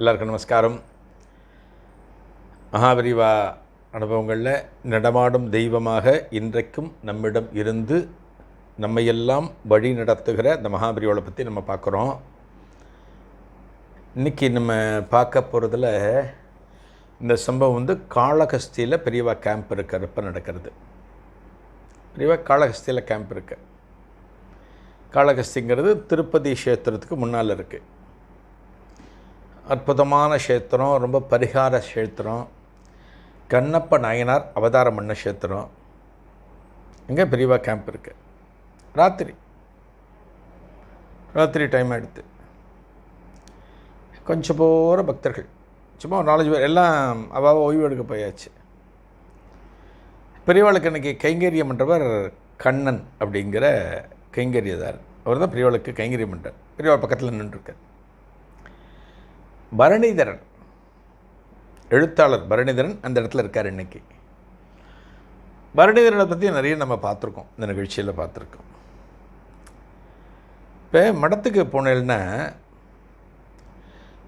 எல்லாருக்கும் நமஸ்காரம். மகாபரிவா அனுபவங்களில் நடமாடும் தெய்வமாக இன்றைக்கும் நம்மிடம் இருந்து நம்மையெல்லாம் வழி நடத்துகிற இந்த மகாபரியோளை பற்றி நம்ம பார்க்குறோம். இன்றைக்கி நம்ம பார்க்க போகிறதுல இந்த சம்பவம் வந்து காளகஸ்தியில் பெரியவா கேம்ப் இருக்கிறப்ப நடக்கிறது. பெரியவா காளஹஸ்தியில் கேம்ப் இருக்கு. காளகஸ்திங்கிறது திருப்பதி க்ஷேத்திரத்துக்கு முன்னால் இருக்குது அற்புதமான க்ஷேத்திரம் ரொம்ப பரிகார க்ஷேத்திரம். கண்ணப்ப நாயனார் அவதாரம் பண்ண க்ஷேத்திரம். இங்கே பெரியவா கேம்ப் இருக்கு. ராத்திரி. ராத்திரி டைம் எடுத்து. கொஞ்சம் போகிற பக்தர்கள். சும்மா ஒரு நாலஞ்சு பேர். எல்லாம் அவாவை ஓய்வு எடுக்க போயாச்சு. பெரியவாளுக்கு அன்றைக்கி கைங்கரியம் பண்ணுறவர் கண்ணன் அப்படிங்கிற கைங்கரியதார். அவர் தான் பெரியவாளுக்கு கைங்கரியம் பண்ணுறார் பெரியவாள் பக்கத்தில் நின்றுருக்கார் பரணிதரன். எழுத்தாளர் பரணிதரன் அந்த இடத்துல இருக்கார் இன்னைக்கு. பரணிதரனை பற்றி நிறைய நம்ம பார்த்துருக்கோம். இந்த நிகழ்ச்சியில் பார்த்துருக்கோம். இப்போ மடத்துக்கு போனேன்னா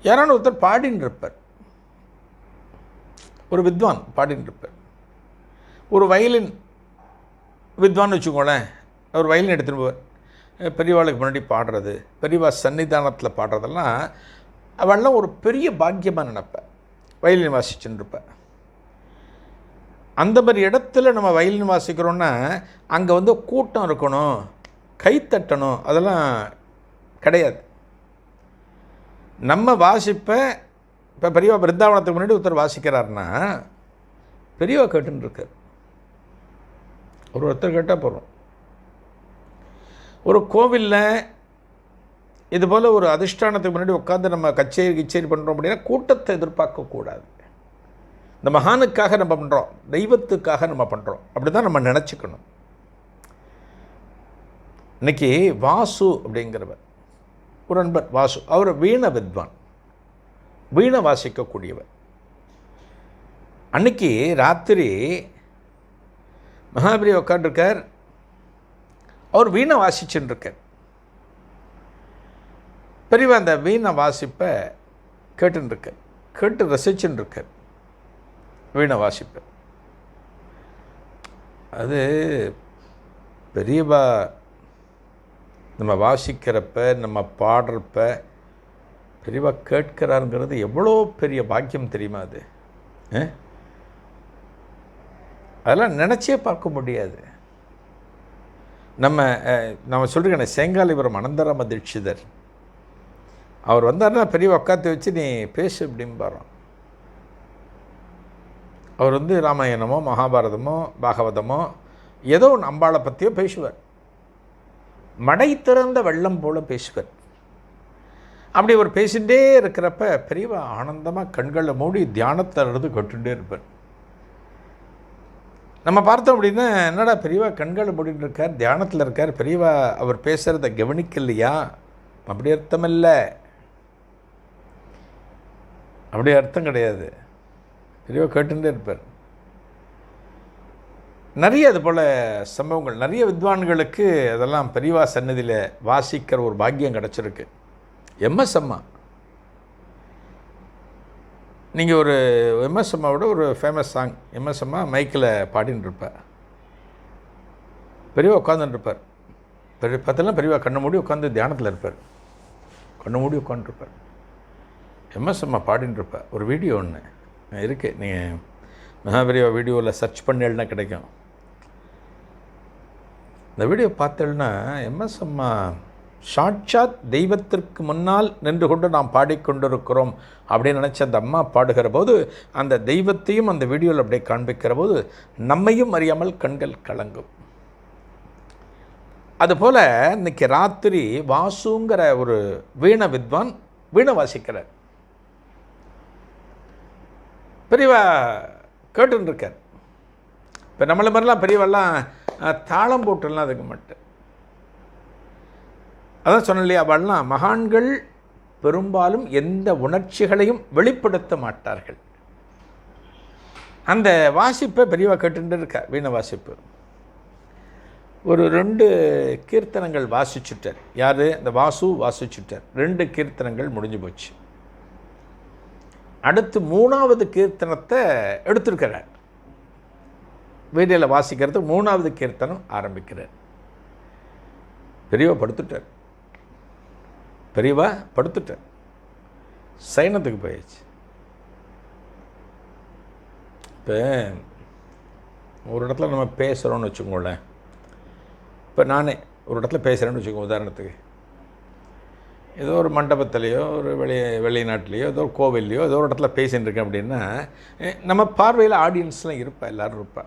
யாரான ஒருத்தர் பாடின்னு இருப்பார். ஒரு வித்வான் பாடின்னு இருப்பார். ஒரு வயலின் வித்வான் வச்சுக்கோங்களேன் அவர் வயலின் எடுத்துகிட்டு போவார். பெரியவாளுக்கு முன்னாடி பாடுறது பெரியவா சன்னிதானத்தில் பாடுறதெல்லாம் அவள்லாம் ஒரு பெரிய பாக்கியமாக நினப்பேன். வயலின் வாசிச்சுன்னு அந்த மாதிரி இடத்துல நம்ம வயலின் வாசிக்கிறோன்னா அங்கே வந்து கூட்டம் இருக்கணும் கைத்தட்டணும் அதெல்லாம் கிடையாது. நம்ம வாசிப்பை இப்போ பெரியவா பிருந்தாவனத்துக்கு முன்னாடி ஒருத்தர் வாசிக்கிறாருன்னா பெரியவா கேட்டுன்னு இருக்கார் ஒரு ஒருத்தர் கேட்டால் போகிறோம் ஒரு கோவிலில் இது போல் ஒரு அதிஷ்டானத்துக்கு முன்னாடி உட்காந்து நம்ம கச்சேரி கிச்சேரி பண்ணுறோம் அப்படின்னா கூட்டத்தை எதிர்பார்க்கக்கூடாது. இந்த மகானுக்காக நம்ம பண்ணுறோம் தெய்வத்துக்காக நம்ம பண்ணுறோம் அப்படி தான் நம்ம நினச்சிக்கணும். இன்றைக்கி வாசு அப்படிங்கிறவர் ஒரு நண்பர் வாசு அவர் வீண வித்வான் வீணை வாசிக்கக்கூடியவர். அன்னைக்கு ராத்திரி மகாபலி உட்காண்டிருக்கார் அவர் வீணை வாசிச்சுன்னு இருக்கார். பெரியவா அந்த வீணை வாசிப்பை கேட்டுன்னு கேட்டு ரசிச்சுன்னு இருக்கார் வீணை வாசிப்பை. அது பெரியவா நம்ம வாசிக்கிறப்ப நம்ம பாடுறப்ப பெரியவா கேட்கிறாருங்கிறது எவ்வளோ பெரிய பாக்கியம் தெரியுமா அது? ஆ? அதெல்லாம் நினச்சே பார்க்க முடியாது. நம்ம நம்ம சொல்லிருக்கேன் செங்காலிபுரம் அனந்தராம தீட்சிதர். அவர் வந்தார்னா பெரிய உட்காந்து வச்சு நீ பேசு அப்படிம்பாராம். அவர் வந்து ராமாயணமோ மகாபாரதமோ பாகவதமோ ஏதோ ஒன்று அம்பாளை பற்றியோ பேசுவார். மடை திறந்த வெள்ளம் போல் பேசுவார். அப்படி அவர் பேசிகிட்டே இருக்கிறப்ப பெரியவா ஆனந்தமாக கண்களை மூடி தியானத்தில் இருந்து இருப்பார். நம்ம பார்த்தோம் அப்படின்னா என்னடா பெரியவா கண்களை மூடிட்டு இருக்கார் தியானத்தில் இருக்கார் பெரியவா அவர் பேசுகிறத கவனிக்கலையா? அப்படி அர்த்தம் இல்லை. அப்படி அர்த்தம் கிடையாது. தெளிவாக கேட்டுட்டே இருப்பார். நிறைய அது போல் சம்பவங்கள் நிறைய வித்வான்களுக்கு அதெல்லாம் பெரியவா சன்னதியில் வாசிக்கிற ஒரு பாக்கியம் கிடச்சிருக்கு. எம்எஸ் அம்மா நீங்கள் ஒரு எம்எஸ் அம்மாவோட ஒரு ஃபேமஸ் சாங் எம்எஸ் அம்மா மைக்கில் பாடின்னு இருப்பார். பெரியவா உட்காந்துட்டு இருப்பார். பெரிய பார்த்தெல்லாம் பெரியவா கண்ணை மூடி உட்காந்து தியானத்தில் இருப்பார். கண்ணை மூடி உட்காந்துருப்பார் எம்எஸ் அம்மா பாடின்னு இருப்பா ஒரு வீடியோ ஒன்று இருக்குது நீங்கள் மகாபெரியா வீடியோவில் சர்ச் பண்ணேன்னா கிடைக்கும். இந்த வீடியோ பார்த்தேன்னா எம்எஸ் அம்மா சாட்சாத் தெய்வத்திற்கு முன்னால் நின்று கொண்டு நாம் பாடிக்கொண்டிருக்கிறோம் அப்படின்னு நினச்சி அந்த அம்மா பாடுகிற போது அந்த தெய்வத்தையும் அந்த வீடியோவில் அப்படியே காண்பிக்கிற போது நம்மையும் அறியாமல் கண்கள் கலங்கும். அதுபோல் இன்றைக்கி ராத்திரி வாசுங்கிற ஒரு வீண வித்வான் வீணை வாசிக்கிறார் பெரியவா கேட்டுன்னு இருக்கார் இப்போ நம்மளை மாதிரிலாம் பெரியவெல்லாம் தாளம் போட்டுலாம் அதுக்கு மட்டும் அதான் சொன்ன இல்லையா அவள்லாம் மகான்கள் பெரும்பாலும் எந்த உணர்ச்சிகளையும் வெளிப்படுத்த மாட்டார்கள். அந்த வாசிப்பை பெரியவா கேட்டுட்டு இருக்கா வீண வாசிப்பு. ஒரு ரெண்டு கீர்த்தனங்கள் வாசிச்சுட்டார். யார்? இந்த வாசு வாசிச்சுட்டார். ரெண்டு கீர்த்தனங்கள் முடிஞ்சு போச்சு. அடுத்து மூணாவது கீர்த்தனத்தை எடுத்திருக்கிறார். வீடியோவில் வாசிக்கிறது மூணாவது கீர்த்தனம் ஆரம்பிக்கிறார். பெரியவா படுத்துட்டார். பெரியவா படுத்துட்டார். சைனத்துக்கு போயாச்சு. இப்போ ஒரு இடத்துல நம்ம பேசுகிறோன்னு வச்சுக்கோங்களேன். இப்போ நானே ஒரு இடத்துல பேசுகிறேன்னு வச்சுக்கோங்க உதாரணத்துக்கு. ஏதோ ஒரு மண்டபத்திலையோ ஒரு வெளி வெளிநாட்டிலையோ ஏதோ ஒரு கோவில்லையோ ஏதோ ஒரு இடத்துல பேசின்னு இருக்கேன் அப்படின்னா நம்ம பார்வையில் ஆடியன்ஸ்லாம் இருப்பா எல்லோரும் இருப்பா.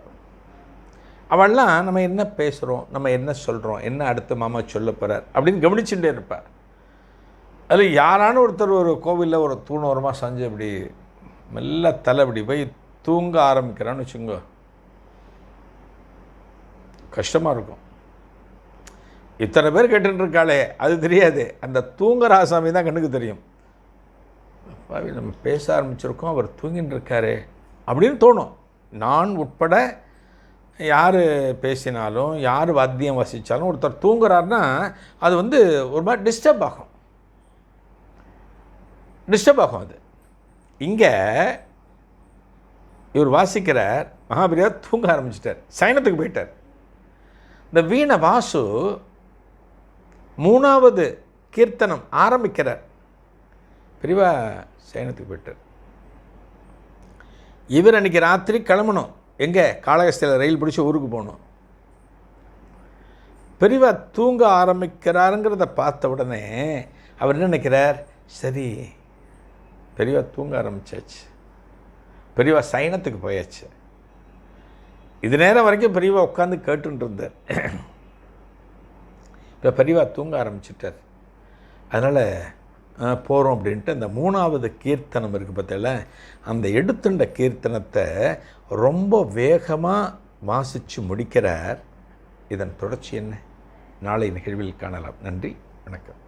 அவள்லாம் நம்ம என்ன பேசுகிறோம் நம்ம என்ன சொல்கிறோம் என்ன அடுத்த மாமா சொல்ல போகிறார் அப்படின்னு கவனிச்சுட்டே இருப்பாள் அதில் யாரான ஒருத்தர் ஒரு கோவிலில் ஒரு தூணோரமாக செஞ்சு அப்படி மெல்ல தலை போய் தூங்க ஆரம்பிக்கிறான்னு வச்சுங்க கஷ்டமாக இருக்கும். இத்தனை பேர் கேட்டுருக்காளே அது தெரியாது. அந்த தூங்குற ஆசாமி தான் கண்ணுக்கு தெரியும். அப்பாவி நம்ம பேச ஆரம்பிச்சிருக்கோம் அவர் தூங்கின்னு இருக்காரே அப்படின்னு தோணும். நான் உட்பட யார் பேசினாலும் யார் வாத்தியம் வாசித்தாலும் ஒருத்தர் தூங்குறாருன்னா அது வந்து ஒரு மாதிரி டிஸ்டர்ப் ஆகும். டிஸ்டர்ப் ஆகும் அது. இங்கே இவர் வாசிக்கிறார் மகாபெரியா தூங்க ஆரம்பிச்சிட்டார் சைனத்துக்கு போயிட்டார். இந்த வீண வாசு மூணாவது கீர்த்தனம் ஆரம்பிக்கிறார் பெரியவா சயனத்துக்கு போயிட்டார் இவர் அன்றைக்கி ராத்திரி கிளம்பணும் எங்கே? காளகஸ்தியில் ரயில் பிடிச்சி ஊருக்கு போகணும் பெரியவா தூங்க ஆரம்பிக்கிறாருங்கிறத பார்த்த உடனே அவர் என்ன நினைக்கிறார்? சரி பெரியவா தூங்க ஆரம்பிச்சாச்சு. பெரியவா சைனத்துக்கு போயாச்சு. இது நேரம் வரைக்கும் பெரியவா உட்காந்து கேட்டுருந்தார் இப்போ பரிவா தூங்க ஆரம்பிச்சிட்டார். அதனால் போகிறோம் அப்படின்ட்டு அந்த மூணாவது கீர்த்தனம் இருக்குது பார்த்தால அந்த எடுத்துண்ட கீர்த்தனத்தை ரொம்ப வேகமாக வாசித்து முடிக்கிறார். இதன் தொடர்ச்சி என்ன? நாளை நிகழ்வில் காணலாம். நன்றி வணக்கம்.